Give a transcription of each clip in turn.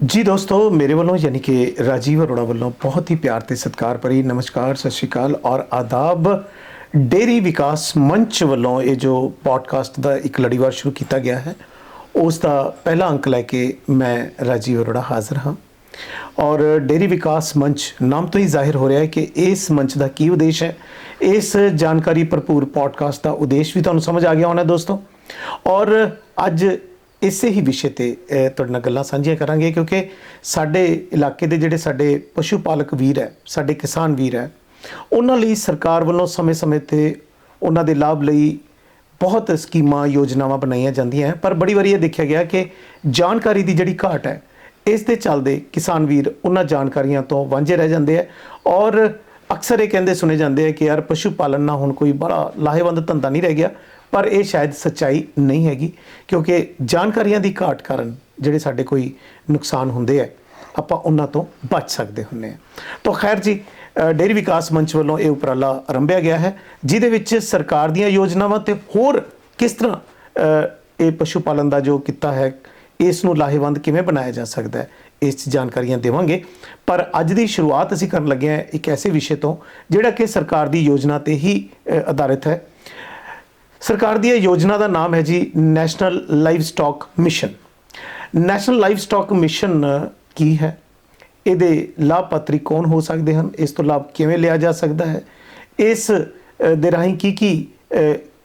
ਜੀ ਦੋਸਤੋ, ਮੇਰੇ ਵੱਲੋਂ ਯਾਨੀ ਕਿ ਰਾਜੀਵ ਅਰੋੜਾ ਵੱਲੋਂ ਬਹੁਤ ਹੀ ਪਿਆਰ ਤੇ ਸਤਿਕਾਰ ਭਰੀ ਨਮਸਕਾਰ, ਸਤਿ ਸ਼੍ਰੀ ਅਕਾਲ ਔਰ ਆਦਾਬ ਡੇਰੀ ਵਿਕਾਸ ਮੰਚ ਵੱਲੋਂ ਇਹ ਜੋ ਪੋਡਕਾਸਟ ਦਾ ਇੱਕ ਲੜੀਵਾਰ ਸ਼ੁਰੂ ਕੀਤਾ ਗਿਆ ਹੈ, ਉਸ ਦਾ ਪਹਿਲਾ ਅੰਕ ਲੈ ਕੇ ਮੈਂ ਰਾਜੀਵ ਅਰੋੜਾ ਹਾਜ਼ਰ ਹਾਂ। ਔਰ ਡੇਰੀ ਵਿਕਾਸ ਮੰਚ ਨਾਮ ਤੋਂ ਹੀ ਜ਼ਾਹਿਰ ਹੋ ਰਿਹਾ ਹੈ ਕਿ ਇਸ ਮੰਚ ਦਾ ਕੀ ਉਦੇਸ਼ ਹੈ, ਇਸ ਜਾਣਕਾਰੀ ਭਰਪੂਰ ਪੋਡਕਾਸਟ ਦਾ ਉਦੇਸ਼ ਵੀ ਤੁਹਾਨੂੰ ਸਮਝ ਆ ਗਿਆ ਹੋਣਾ ਦੋਸਤੋ। ਔਰ ਅੱਜ ਇਸੇ ਹੀ ਵਿਸ਼ੇ ਤੇ ਤੁਹਾਡੇ ਨਾਲ ਗੱਲਾਂ ਸਾਂਝੀਆਂ ਕਰਾਂਗੇ, ਕਿਉਂਕਿ ਸਾਡੇ ਇਲਾਕੇ ਦੇ ਜਿਹੜੇ ਸਾਡੇ ਪਸ਼ੂ ਪਾਲਕ ਵੀਰ ਹੈ, ਸਾਡੇ ਕਿਸਾਨ ਵੀਰ ਹੈ, ਉਹਨਾਂ ਲਈ ਸਰਕਾਰ ਵੱਲੋਂ ਸਮੇਂ-ਸਮੇਂ ਤੇ ਉਹਨਾਂ ਦੇ ਲਾਭ ਲਈ ਬਹੁਤ ਸਕੀਮਾਂ, ਯੋਜਨਾਵਾਂ ਬਣਾਈਆਂ ਜਾਂਦੀਆਂ ਹੈ ਪਰ ਬੜੀ ਵਾਰੀ ਇਹ ਦੇਖਿਆ ਗਿਆ ਕਿ ਜਾਣਕਾਰੀ ਦੀ ਜਿਹੜੀ ਘਾਟ ਹੈ, ਇਸ ਦੇ ਚੱਲਦੇ ਕਿਸਾਨ ਵੀਰ ਉਹਨਾਂ ਜਾਣਕਾਰੀਆਂ ਤੋਂ ਵਾਂਝੇ ਰਹਿ ਜਾਂਦੇ ਹੈ ਔਰ ਅਕਸਰ ਇਹ ਕਹਿੰਦੇ ਸੁਣੇ ਜਾਂਦੇ ਆ ਕਿ ਯਾਰ ਪਸ਼ੂ ਪਾਲਣ ਨਾਲ ਹੁਣ ਕੋਈ ਬੜਾ ਲਾਹੇਵੰਦ ਧੰਦਾ ਨਹੀਂ ਰਹਿ ਗਿਆ। ਪਰ ਇਹ ਸ਼ਾਇਦ ਸੱਚਾਈ ਨਹੀਂ ਹੈਗੀ ਕਿਉਂਕਿ ਜਾਣਕਾਰੀਆਂ ਦੀ ਘਾਟ ਕਾਰਨ ਜਿਹੜੇ ਸਾਡੇ ਕੋਈ ਨੁਕਸਾਨ ਹੁੰਦੇ ਆ ਆਪਾਂ ਉਹਨਾਂ ਤੋਂ ਬਚ ਸਕਦੇ ਹੁੰਨੇ ਆ। ਤਾਂ ਖੈਰ ਜੀ ਅ, ਡੇਅਰੀ ਵਿਕਾਸ ਮੰਚ ਵੱਲੋਂ ਇਹ ਉਪਰਾਲਾ ਆਰੰਭਿਆ ਗਿਆ ਹੈ ਜਿਹਦੇ ਵਿੱਚ ਸਰਕਾਰ ਦੀਆਂ ਯੋਜਨਾਵਾਂ ਤੇ ਹੋਰ ਕਿਸ ਤਰ੍ਹਾਂ ਇਹ ਪਸ਼ੂ ਪਾਲਣ ਦਾ ਜੋ ਕਿੱਤਾ ਹੈ ਇਸ ਨੂੰ ਲਾਹੇਵੰਦ ਕਿਵੇਂ ਬਣਾਇਆ ਜਾ ਸਕਦਾ ਹੈ ਇਸ 'ਚ ਜਾਣਕਾਰੀਆਂ ਦੇਵਾਂਗੇ। ਪਰ ਅੱਜ ਦੀ ਸ਼ੁਰੂਆਤ ਅਸੀਂ ਕਰਨ ਲੱਗੇ ਹਾਂ ਇੱਕ ਐਸੇ ਵਿਸ਼ੇ ਤੋਂ ਜਿਹੜਾ ਕਿ ਸਰਕਾਰ ਦੀ ਯੋਜਨਾ ਤੇ ਹੀ ਆਧਾਰਿਤ ਹੈ। ਸਰਕਾਰ ਦੀ ਇਹ ਯੋਜਨਾ ਦਾ ਨਾਮ ਹੈ ਜੀ national livestock mission. National livestock mission ਕੀ ਹੈ? ਇਹਦੇ ਲਾਭਪਾਤਰੀ ਕੌਣ ਹੋ ਸਕਦੇ ਹਨ? ਇਸ ਤੋਂ ਲਾਭ ਕਿਵੇਂ ਲਿਆ ਜਾ ਸਕਦਾ ਹੈ? ਇਸ ਦੇ ਰਾਹੀਂ ਕੀ ਕੀ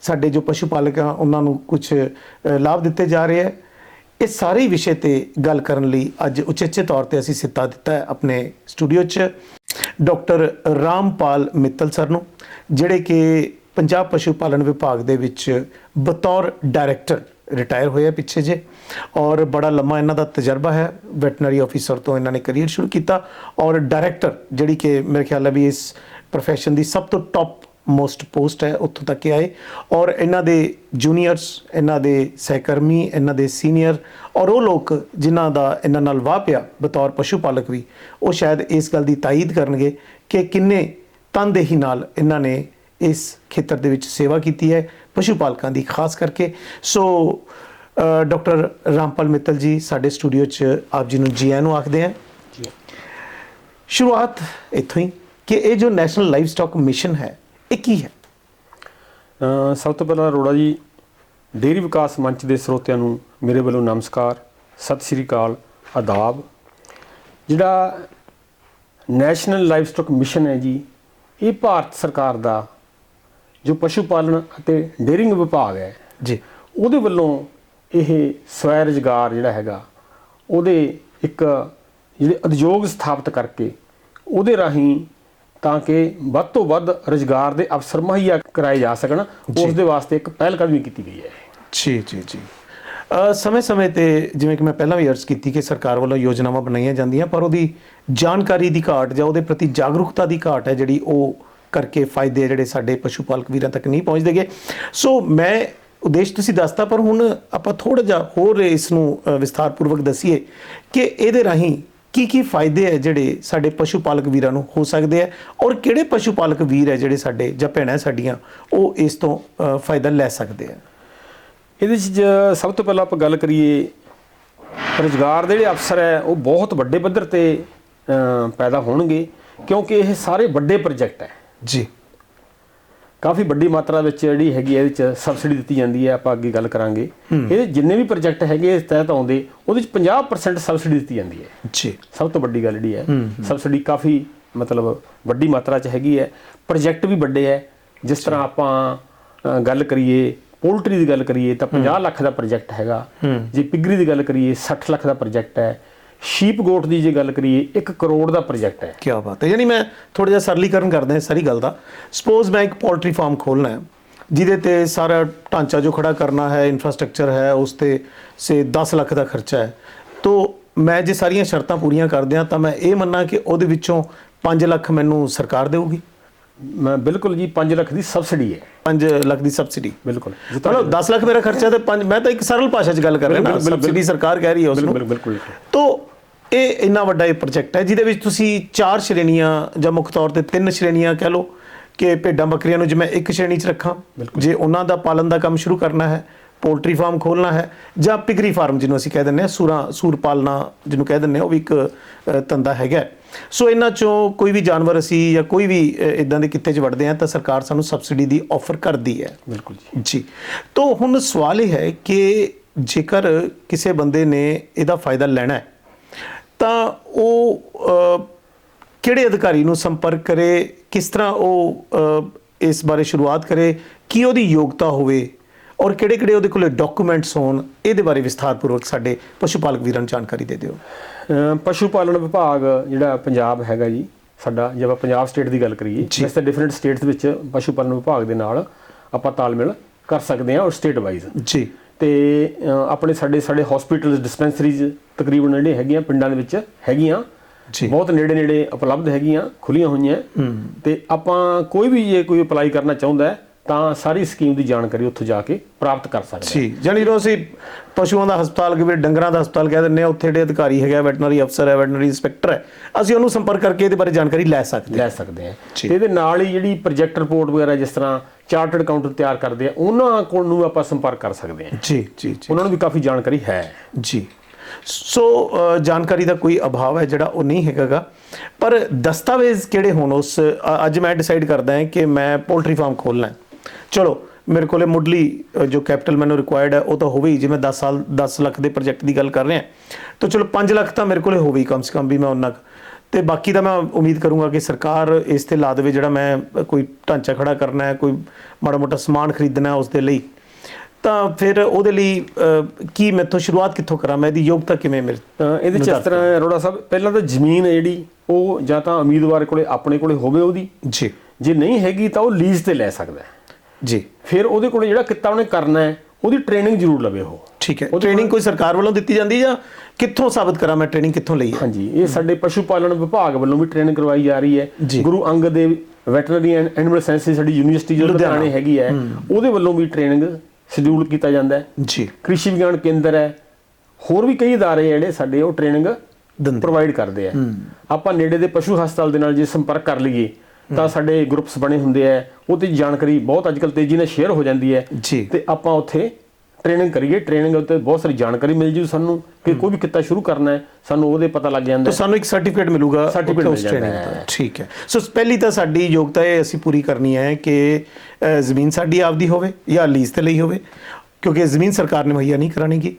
ਸਾਡੇ ਜੋ ਪਸ਼ੂ ਪਾਲਕ ਆ, ਉਹਨਾਂ ਨੂੰ ਕੁਝ ਲਾਭ ਦਿੱਤੇ ਜਾ ਰਹੇ ਹੈ? ਇਹ ਸਾਰੇ ਵਿਸ਼ੇ ਤੇ ਗੱਲ ਕਰਨ ਲਈ ਅੱਜ ਉਚੇਚੇ ਤੌਰ ਤੇ ਅਸੀਂ ਸਿੱਤਾ ਦਿੱਤਾ ਹੈ ਆਪਣੇ ਸਟੂਡੀਓ 'ਚ। ਡਾਕਟਰ ਰਾਮਪਾਲ ਮਿੱਤਲ ਸਰ ਨੂੰ, ਜਿਹੜੇ ਕਿ ਪੰਜਾਬ ਪਸ਼ੂ ਪਾਲਣ ਵਿਭਾਗ ਦੇ ਵਿੱਚ ਬਤੌਰ ਡਾਇਰੈਕਟਰ ਰਿਟਾਇਰ ਹੋਇਆ ਪਿੱਛੇ ਜੇ। ਔਰ ਬੜਾ ਲੰਮਾ ਇਹਨਾਂ ਦਾ ਤਜਰਬਾ ਹੈ। ਵੈਟਨਰੀ ਆਫੀਸਰ ਤੋਂ ਇਹਨਾਂ ਨੇ ਕਰੀਅਰ ਸ਼ੁਰੂ ਕੀਤਾ। ਔਰ ਡਾਇਰੈਕਟਰ ਜਿਹੜੀ ਕਿ ਮੇਰੇ ਖਿਆਲ ਹੈ ਵੀ ਇਸ profession ਦੀ ਸਭ ਤੋਂ ਟੌਪ ਮੋਸਟ ਪੋਸਟ ਹੈ, ਉੱਥੋਂ ਤੱਕ ਇਹ ਆਏ। ਔਰ ਇਹਨਾਂ ਦੇ ਜੂਨੀਅਰਸ ਇਹਨਾਂ ਦੇ ਸਹਿਕਰਮੀ, ਇਹਨਾਂ ਦੇ ਸੀਨੀਅਰ ਔਰ ਉਹ ਲੋਕ ਜਿਨ੍ਹਾਂ ਦਾ ਇਹਨਾਂ ਨਾਲ ਵਾਹ ਪਿਆ ਬਤੌਰ ਪਸ਼ੂ ਪਾਲਕ ਵੀ, ਉਹ ਸ਼ਾਇਦ ਇਸ ਗੱਲ ਦੀ ਤਾਇਦ ਕਰਨਗੇ ਕਿ ਕਿੰਨੇ ਤਨਦੇਹੀ ਨਾਲ ਇਹਨਾਂ ਨੇ ਇਸ ਖੇਤਰ ਦੇ ਵਿੱਚ ਸੇਵਾ ਕੀਤੀ ਹੈ ਪਸ਼ੂ ਪਾਲਕਾਂ ਦੀ ਖਾਸ ਕਰਕੇ। ਸੋ ਡਾਕਟਰ ਰਾਮਪਾਲ ਮਿੱਤਲ ਜੀ ਸਾਡੇ ਸਟੂਡੀਓ 'ਚ ਆਪ ਜੀ ਨੂੰ ਜੀ ਆਇਆਂ ਨੂੰ ਆਖਦੇ ਹਾਂ। ਸ਼ੁਰੂਆਤ ਇੱਥੋਂ ਹੀ ਕਿ ਇਹ ਜੋ ਨੈਸ਼ਨਲ ਲਾਈਵ ਸਟਾਕ ਮਿਸ਼ਨ ਹੈ ਇਹ ਕੀ ਹੈ? ਸਭ ਤੋਂ ਪਹਿਲਾਂ ਅਰੋੜਾ ਜੀ ਡੇਅਰੀ ਵਿਕਾਸ ਮੰਚ ਦੇ ਸਰੋਤਿਆਂ ਨੂੰ ਮੇਰੇ ਵੱਲੋਂ ਨਮਸਕਾਰ ਸਤਿ ਸ੍ਰੀ ਅਕਾਲ ਆਦਾਬ। ਜਿਹੜਾ ਨੈਸ਼ਨਲ ਲਾਈਵ ਸਟਾਕ ਮਿਸ਼ਨ ਹੈ ਜੀ ਇਹ ਭਾਰਤ ਸਰਕਾਰ ਦਾ ਜੋ ਪਸ਼ੂ ਪਾਲਣ ਅਤੇ ਡੇਅਰਿੰਗ ਵਿਭਾਗ ਹੈ ਜੀ। ਉਹਦੇ ਵੱਲੋਂ ਇਹ ਸਵੈ ਰੁਜ਼ਗਾਰ ਜਿਹੜਾ ਹੈਗਾ ਉਹਦੇ ਇੱਕ ਜਿਹੜੇ ਉਦਯੋਗ ਸਥਾਪਿਤ ਕਰਕੇ ਉਹਦੇ ਰਾਹੀਂ ਤਾਂ ਕਿ ਵੱਧ ਤੋਂ ਵੱਧ ਰੁਜ਼ਗਾਰ ਦੇ ਅਵਸਰ ਮੁਹੱਈਆ ਕਰਾਏ ਜਾ ਸਕਣ ਉਸ ਦੇ ਵਾਸਤੇ ਇੱਕ ਪਹਿਲ ਕਦਮੀ ਕੀਤੀ ਗਈ ਹੈ। ਜੀ ਜੀ ਜੀ। ਸਮੇਂ-ਸਮੇਂ ਤੇ ਜਿਵੇਂ ਕਿ ਮੈਂ ਪਹਿਲਾਂ ਵੀ ਅਰਜ਼ ਕੀਤੀ ਕਿ ਸਰਕਾਰ ਵੱਲੋਂ ਯੋਜਨਾਵਾਂ ਬਣਾਈਆਂ ਜਾਂਦੀਆਂ ਪਰ ਉਹਦੀ ਜਾਣਕਾਰੀ ਦੀ ਘਾਟ ਜਾਂ ਉਹਦੇ ਪ੍ਰਤੀ ਜਾਗਰੂਕਤਾ ਦੀ ਘਾਟ ਹੈ ਜਿਹੜੀ ਉਹ ਕਰਕੇ ਫਾਇਦੇ ਜਿਹੜੇ ਸਾਡੇ ਪਸ਼ੂ ਪਾਲਕ ਵੀਰਾਂ ਤੱਕ ਨਹੀਂ ਪਹੁੰਚਦੇਗੇ। ਸੋ ਮੈਂ ਉਦੇਸ਼ ਤੁਸੀਂ ਦੱਸਤਾ ਪਰ ਹੁਣ ਆਪਾਂ ਥੋੜਾ ਜਿਹਾ ਹੋਰ ਇਸ ਨੂੰ ਅ, ਵਿਸਥਾਰਪੂਰਵਕ ਦਸੀਏ ਕਿ ਇਹਦੇ ਰਾਹੀਂ ਕੀ ਕੀ ਫਾਇਦੇ ਹੈ ਜਿਹੜੇ ਸਾਡੇ ਪਸ਼ੂ ਪਾਲਕ ਵੀਰਾਂ ਨੂੰ ਹੋ ਸਕਦੇ ਆ ਔਰ ਕਿਹੜੇ ਪਸ਼ੂ ਪਾਲਕ ਵੀਰ ਹੈ ਜਿਹੜੇ ਸਾਡੇ ਜਾਂ ਭੈਣਾਂ ਸਾਡੀਆਂ ਉਹ ਇਸ ਤੋਂ ਫਾਇਦਾ ਲੈ ਸਕਦੇ ਆ? ਇਹਦੇ 'ਚ ਜ- ਸਭ ਤੋਂ ਪਹਿਲਾਂ ਆਪਾਂ ਗੱਲ ਕਰੀਏ ਰੁਜ਼ਗਾਰ ਦੇ ਜਿਹੜੇ ਅਫਸਰ ਹੈ ਉਹ ਬਹੁਤ ਵੱਡੇ ਪੱਧਰ ਤੇ ਪੈਦਾ ਹੋਣਗੇ ਕਿਉਂਕਿ ਇਹ ਸਾਰੇ ਵੱਡੇ ਪ੍ਰੋਜੈਕਟ ਹੈ ਜੀ। ਕਾਫੀ ਵੱਡੀ ਮਾਤਰਾ ਵਿੱਚ ਜਿਹੜੀ ਹੈਗੀ ਇਹਦੇ ਚ ਸਬਸਿਡੀ ਦਿੱਤੀ ਜਾਂਦੀ ਹੈ ਆਪਾਂ ਅੱਗੇ ਗੱਲ ਕਰਾਂਗੇ। ਇਹਦੇ ਜਿੰਨੇ ਵੀ ਪ੍ਰੋਜੈਕਟ ਹੈਗੇ ਇਸ ਤਹਿਤ ਆਉਂਦੇ ਉਹਦੇ ਚ 50% ਸਬਸਿਡੀ ਦਿੱਤੀ ਜਾਂਦੀ ਹੈ। ਜੀ। ਸਭ ਤੋਂ ਵੱਡੀ ਗੱਲ ਜਿਹੜੀ ਹੈ ਸਬਸਿਡੀ ਕਾਫੀ ਮਤਲਬ ਵੱਡੀ ਮਾਤਰਾ ਚ ਹੈਗੀ ਹੈ। ਪ੍ਰੋਜੈਕਟ ਵੀ ਵੱਡੇ ਹੈ। ਜਿਸ ਤਰ੍ਹਾਂ ਆਪਾਂ ਗੱਲ ਕਰੀਏ ਪੋਲਟਰੀ ਦੀ ਗੱਲ ਕਰੀਏ ਤਾਂ 50 ਲੱਖ ਦਾ ਪ੍ਰੋਜੈਕਟ ਹੈਗਾ। ਜੇ ਪਿਗਰੀ ਦੀ ਗੱਲ ਕਰੀਏ 60 ਲੱਖ ਦਾ ਪ੍ਰੋਜੈਕਟ ਹੈ। ਸ਼ੀਪ ਗੋਟ ਦੀ ਜੇ ਗੱਲ ਕਰੀਏ 1 ਕਰੋੜ ਦਾ ਪ੍ਰੋਜੈਕਟ ਹੈ। ਕੀ ਬਾਤ ਹੈ। ਯਾਨੀ ਮੈਂ ਥੋੜਾ ਜਿਹਾ ਸਰਲੀਕਰਨ ਕਰਦਾ ਹਾਂ ਸਾਰੀ ਗੱਲ ਦਾ। ਸਪੋਜ਼ ਮੈਂ ਇੱਕ ਪੋਲਟਰੀ ਫਾਰਮ ਖੋਲਣਾ ਹੈ ਜਿਹਦੇ ਤੇ ਸਾਰਾ ਢਾਂਚਾ ਜੋ ਖੜਾ ਕਰਨਾ ਹੈ ਇਨਫਰਾਸਟ੍ਰਕਚਰ ਹੈ ਉਸ ਤੇ ਸੇ 10 ਲੱਖ ਦਾ ਖਰਚਾ ਹੈ। ਤੋ ਮੈਂ ਜੇ ਸਾਰੀਆਂ ਸ਼ਰਤਾਂ ਪੂਰੀਆਂ ਕਰਦਿਆਂ ਤਾਂ ਮੈਂ ਇਹ ਮੰਨਾਂ ਕਿ ਉਹਦੇ ਵਿੱਚੋਂ 5 ਲੱਖ ਮੈਨੂੰ ਸਰਕਾਰ ਦੇਊਗੀ। ਮੈਂ ਬਿਲਕੁਲ ਜੀ 5 ਲੱਖ ਦੀ ਸਬਸਿਡੀ ਹੈ। 5 ਲੱਖ ਦੀ ਸਬਸਿਡੀ। ਬਿਲਕੁਲ। ਚਲੋ 10 ਲੱਖ ਮੇਰਾ ਖਰਚਾ ਤੇ 5 ਮੈਂ ਤਾਂ ਇੱਕ ਸਰਲ ਭਾਸ਼ਾ 'ਚ ਗੱਲ ਕਰ ਰਿਹਾ ਨਾ। ਸਬਸਿਡੀ ਸਰਕਾਰ ਕਹਿ ਰਹੀ ਹੈ ਉਸ ਨੂੰ। ਬਿਲਕੁਲ। ਤੋ ਇਹ ਇੰਨਾ ਵੱਡਾ ਇਹ ਪ੍ਰੋਜੈਕਟ ਹੈ ਜਿਹਦੇ ਵਿੱਚ ਤੁਸੀਂ ਚਾਰ ਸ਼੍ਰੇਣੀਆਂ ਜਾਂ ਮੁੱਖ ਤੌਰ ਤੇ ਤਿੰਨ ਸ਼੍ਰੇਣੀਆਂ ਕਹਿ ਲਓ ਕਿ ਭੇਡਾਂ ਬੱਕਰੀਆਂ ਨੂੰ ਜੇ ਮੈਂ ਇੱਕ ਸ਼੍ਰੇਣੀ 'ਚ ਰੱਖਾਂ ਜੇ ਉਹਨਾਂ ਦਾ ਪਾਲਣ ਦਾ ਕੰਮ ਸ਼ੁਰੂ ਕਰਨਾ ਹੈ ਪੋਲਟਰੀ ਫਾਰਮ ਖੋਲਣਾ ਹੈ ਜਾਂ ਪਿਗਰੀ ਫਾਰਮ ਜਿਹਨੂੰ ਅਸੀਂ ਕਹਿ ਦਿੰਦੇ ਹਾਂ ਸੂਰਾਂ ਸੂਰ ਪਾਲਣਾ ਜਿਹਨੂੰ ਕਹਿ ਦਿੰਦੇ ਹਾਂ ਉਹ ਵੀ ਇੱਕ ਧੰਦਾ ਹੈਗਾ ਸੋ ਇਹਨਾਂ ਚੋਂ ਕੋਈ ਵੀ ਜਾਨਵਰ ਅਸੀਂ ਜਾਂ ਕੋਈ ਵੀ ਇਦਾਂ ਦੇ ਕਿੱਤੇ 'ਚ ਵੜਦੇ ਹਾਂ ਤਾਂ ਸਰਕਾਰ ਸਾਨੂੰ ਸਬਸਿਡੀ ਦੀ ਆਫਰ ਕਰਦੀ ਹੈ। ਬਿਲਕੁਲ ਜੀ। ਜੀ। ਤਾਂ ਹੁਣ ਸਵਾਲ ਇਹ ਹੈ ਕਿ ਜੇਕਰ ਕਿਸੇ ਬੰਦੇ ਨੇ ਇਹਦਾ ਫਾਇਦਾ ਲੈਣਾ ਹੈ ਤਾਂ ਉਹ ਕਿਹੜੇ ਅਧਿਕਾਰੀ ਨੂੰ ਸੰਪਰਕ ਕਰੇ ਕਿਸ ਤਰ੍ਹਾਂ ਉਹ ਇਸ ਬਾਰੇ ਸ਼ੁਰੂਆਤ ਕਰੇ ਕੀ ਉਹਦੀ ਯੋਗਤਾ ਹੋਵੇ ਔਰ ਕਿਹੜੇ ਕਿਹੜੇ ਉਹਦੇ ਕੋਲੇ ਡਾਕੂਮੈਂਟਸ ਹੋਣ ਇਹਦੇ ਬਾਰੇ ਵਿਸਥਾਰਪੂਰਵਕ ਸਾਡੇ ਪਸ਼ੂ ਪਾਲਕ ਵੀਰਾਂ ਨੂੰ ਜਾਣਕਾਰੀ ਦੇ ਦਿਓ। ਪਸ਼ੂ ਪਾਲਣ ਵਿਭਾਗ ਜਿਹੜਾ ਪੰਜਾਬ ਹੈਗਾ ਜੀ ਸਾਡਾ ਜੇ ਆਪਾਂ ਪੰਜਾਬ ਸਟੇਟ ਦੀ ਗੱਲ ਕਰੀਏ। ਵੈਸੇ ਤਾਂ ਡਿਫਰੈਂਟ ਸਟੇਟਸ ਵਿੱਚ ਪਸ਼ੂ ਪਾਲਣ ਵਿਭਾਗ ਦੇ ਨਾਲ ਆਪਾਂ ਤਾਲਮੇਲ ਕਰ ਸਕਦੇ ਹਾਂ ਔਰ ਸਟੇਟ ਵਾਈਜ਼ ਜੀ। ਤੇ ਆਪਣੇ ਸਾਡੇ ਸਾਡੇ ਹਸਪੀਟਲਸ ਡਿਸਪੈਂਸਰੀਜ਼ ਤਕਰੀਬਨ ਜਿਹੜੇ ਹੈਗੀਆਂ ਪਿੰਡਾਂ ਦੇ ਵਿੱਚ ਹੈਗੀਆਂ। ਜੀ। ਬਹੁਤ ਨੇੜੇ ਨੇੜੇ ਉਪਲਬਧ ਹੈਗੀਆਂ ਖੁੱਲੀਆਂ ਹੋਈਆਂ। ਤੇ ਆਪਾਂ ਕੋਈ ਵੀ ਜੇ ਕੋਈ ਅਪਲਾਈ ਕਰਨਾ ਚਾਹੁੰਦਾ ਹੈ ਤਾਂ ਸਾਰੀ ਸਕੀਮ ਦੀ ਜਾਣਕਾਰੀ ਉੱਥੋਂ ਜਾ ਕੇ ਪ੍ਰਾਪਤ ਕਰ ਸਕਦਾ ਹੈ। ਜੀ ਜਾਨੀ ਲੋ ਅਸੀਂ ਪਸ਼ੂਆਂ ਦਾ ਹਸਪਤਾਲ ਕਿ ਵੀ ਡੰਗਰਾਂ ਦਾ ਹਸਪਤਾਲ ਕਹਿ ਦਿੰਦੇ ਆ ਉੱਥੇ ਜਿਹੜੇ ਅਧਿਕਾਰੀ ਹੈਗਾ ਵੈਟਰਨਰੀ ਅਫਸਰ ਹੈ ਵੈਟਰਨਰੀ ਇੰਸਪੈਕਟਰ ਹੈ ਅਸੀਂ ਉਹਨੂੰ ਸੰਪਰਕ ਕਰਕੇ ਇਹਦੇ ਬਾਰੇ ਜਾਣਕਾਰੀ ਲੈ ਸਕਦੇ ਹਾਂ। ਲੈ ਸਕਦੇ ਆ ਜੀ। ਤੇ ਇਹਦੇ ਨਾਲ ਹੀ ਜਿਹੜੀ ਪ੍ਰੋਜੈਕਟ ਰਿਪੋਰਟ ਵਗੈਰਾ ਜਿਸ ਤਰ੍ਹਾਂ ਚਾਰਟਰਡ ਅਕਾਊਂਟੈਂਟ ਤਿਆਰ ਕਰਦੇ ਆ ਉਹਨਾਂ ਕੋਲ ਨੂੰ ਆਪਾਂ ਸੰਪਰਕ ਕਰ ਸਕਦੇ ਆ ਜੀ ਜੀ ਜੀ। ਉਹਨਾਂ ਨੂੰ ਵੀ ਕਾਫੀ ਜਾਣਕਾਰੀ ਹੈ। ਜੀ। ਸੋ ਜਾਣਕਾਰੀ ਦਾ ਕੋਈ ਅਭਾਵ ਹੈ ਜਿਹੜਾ ਉਹ ਨਹੀਂ ਹੈਗਾਗਾ ਪਰ ਦਸਤਾਵੇਜ਼ ਕਿਹੜੇ ਹੋਣ ਉਸ ਅੱਜ ਮੈਂ ਡਿਸਾਈਡ ਕਰਦਾ ਹਾਂ ਕਿ ਮੈਂ ਪੋਲਟਰੀ ਫਾਰਮ ਖੋਲਣਾ ਹੈ। ਚਲੋ ਮੇਰੇ ਕੋਲੇ ਮੁੱਢਲੀ ਜੋ ਕੈਪੀਟਲ ਮੈਨੂੰ ਰਿਕੁਆਇਰਡ ਹੈ ਉਹ ਤਾਂ ਹੋਵੇ ਹੀ ਜਿਵੇਂ 10 ਸਾਲ 10 ਲੱਖ ਦੇ ਪ੍ਰੋਜੈਕਟ ਦੀ ਗੱਲ ਕਰ ਰਹੇ ਹਾਂ। ਤਾਂ ਚਲੋ 5 ਲੱਖ ਤਾਂ ਮੇਰੇ ਕੋਲੇ ਹੋਵੇ ਹੀ ਕਮ ਸੇ ਕਮ ਵੀ ਮੈਂ ਉਹਨਾਂ ਕੁ। ਤੇ ਬਾਕੀ ਦਾ ਮੈਂ ਉਮੀਦ ਕਰੂੰਗਾ ਕਿ ਸਰਕਾਰ ਇਸ ਤੇ ਲਾ ਦੇਵੇ ਜਿਹੜਾ ਮੈਂ ਕੋਈ ਢਾਂਚਾ ਖੜਾ ਕਰਨਾ ਹੈ ਕੋਈ ਮਾੜਾ ਮੋਟਾ ਸਮਾਨ ਖਰੀਦਣਾ ਹੈ ਉਸ ਦੇ ਲਈ। ਤਾਂ ਫਿਰ ਉਹਦੇ ਲਈ ਕੀ ਮੈਥੋਂ ਸ਼ੁਰੂਆਤ ਕਿੱਥੋਂ ਕਰਾਂ? ਮੈਂ ਇਹਦੀ ਯੋਗਤਾ ਕਿਵੇਂ ਮਿਲ ਇਹਦੇ ਚ ਇਸ ਤਰ੍ਹਾਂ ਅਰੋੜਾ ਸਾਹਿਬ ਪਹਿਲਾਂ ਤਾਂ ਜ਼ਮੀਨ ਹੈ ਜਿਹੜੀ ਉਹ ਜਾਂ ਤਾਂ ਉਮੀਦਵਾਰ ਕੋਲੇ ਆਪਣੇ ਕੋਲੇ ਹੋਵੇ ਉਹਦੀ। ਜੀ। ਜੇ ਨਹੀਂ ਹੈਗੀ ਤਾਂ ਉਹ ਲੀਜ਼ ਤੇ ਲੈ ਸਕਦਾ ਹੈ। ਜੀ ਫਿਰ ਉਹਦੇ ਕੋਲੇ ਜਿਹੜਾ ਕਿੱਤਾ ਉਹਨੇ ਕਰਨਾ ਹੈ ਉਹਦੀ ਟ੍ਰੇਨਿੰਗ ਜ਼ਰੂਰ ਲਵੇ ਉਹ ਠੀਕ ਹੈ ਟ੍ਰੇਨਿੰਗ ਕੋਈ ਸਰਕਾਰ ਵੱਲੋਂ ਦਿੱਤੀ ਜਾਂਦੀ ਜਾਂ ਕਿੱਥੋਂ ਸਾਬਤ ਕਰਾਂ ਮੈਂ ਟ੍ਰੇਨਿੰਗ ਕਿੱਥੋਂ ਲਈ ਹੈ ਹਾਂਜੀ ਇਹ ਸਾਡੇ ਪਸ਼ੂ ਪਾਲਣ ਵਿਭਾਗ ਵੱਲੋਂ ਵੀ ਟ੍ਰੇਨਿੰਗ ਕਰਵਾਈ ਜਾ ਰਹੀ ਹੈ ਜੀ। Guru Angad Dev veterinary and animal sciences ਸਾਡੀ ਯੂਨੀਵਰਸਿਟੀ ਜੋ ਲੁਧਿਆਣਾ। ਲੁਧਿਆਣੇ ਹੈਗੀ ਹੈ ਉਹਦੇ ਵੱਲੋਂ ਵੀ ਟ੍ਰੇਨਿੰਗ ਸ਼ਡਿਊਲ ਕੀਤਾ ਜਾਂਦਾ ਹੈ ਜੀ ਕ੍ਰਿਸ਼ੀ ਵਿਗਿਆਨ ਕੇਂਦਰ ਹੈ ਹੋਰ ਵੀ ਕਈ ادارے ਜਿਹੜੇ ਸਾਡੇ ਉਹ ਟ੍ਰੇਨਿੰਗ ਦੰਦੇ ਪ੍ਰੋਵਾਈਡ ਕਰਦੇ ਆ ਆਪਾਂ ਨੇੜੇ ਦੇ ਪਸ਼ੂ ਹਸਪਤਾਲ ਦੇ ਨਾਲ ਜੇ ਸੰਪਰਕ ਕਰ ਲਈਏ ਤਾਂ ਸਾਡੇ ਗਰੁੱਪਸ ਬਣੇ ਹੁੰਦੇ ਆ। ਉਹਦੀ ਜਾਣਕਾਰੀ ਬਹੁਤ ਅੱਜਕੱਲ ਤੇਜ਼ੀ ਨਾਲ ਸ਼ੇਅਰ ਹੋ ਜਾਂਦੀ ਹੈ। ਤੇ ਆਪਾਂ ਉੱਥੇ ਟ੍ਰੇਨਿੰਗ ਕਰੀਏ। ਟ੍ਰੇਨਿੰਗ ਉੱਤੇ ਬਹੁਤ ਸਾਰੀ ਜਾਣਕਾਰੀ ਮਿਲ ਜੂ ਸਾਨੂੰ ਕਿ ਕੋਈ ਵੀ ਕਿੱਤਾ ਸ਼ੁਰੂ ਕਰਨਾ ਹੈ ਸਾਨੂੰ ਉਹਦੇ ਪਤਾ ਲੱਗ ਜਾਂਦਾ ਤਾਂ। ਸਾਨੂੰ ਇੱਕ ਸਰਟੀਫਿਕੇਟ ਮਿਲੂਗਾ ਉੱਥੇ ਮਿਲ ਜਾਂਦਾ। ਠੀਕ ਹੈ। ਸੋ ਪਹਿਲੀ ਤਾਂ ਸਾਡੀ ਯੋਗਤਾ ਇਹ ਅਸੀਂ ਪੂਰੀ ਕਰਨੀ ਹੈ ਕਿ ਜ਼ਮੀਨ ਸਾਡੀ ਆਪਦੀ ਹੋਵੇ ਜਾਂ ਲੀਜ਼ ਤੇ ਲਈ ਹੋਵੇ ਕਿਉਂਕਿ ਜ਼ਮੀਨ ਸਰਕਾਰ ਨੇ ਮੁਹੱਈਆ ਨਹੀਂ ਕਰਾਣੀਗੀ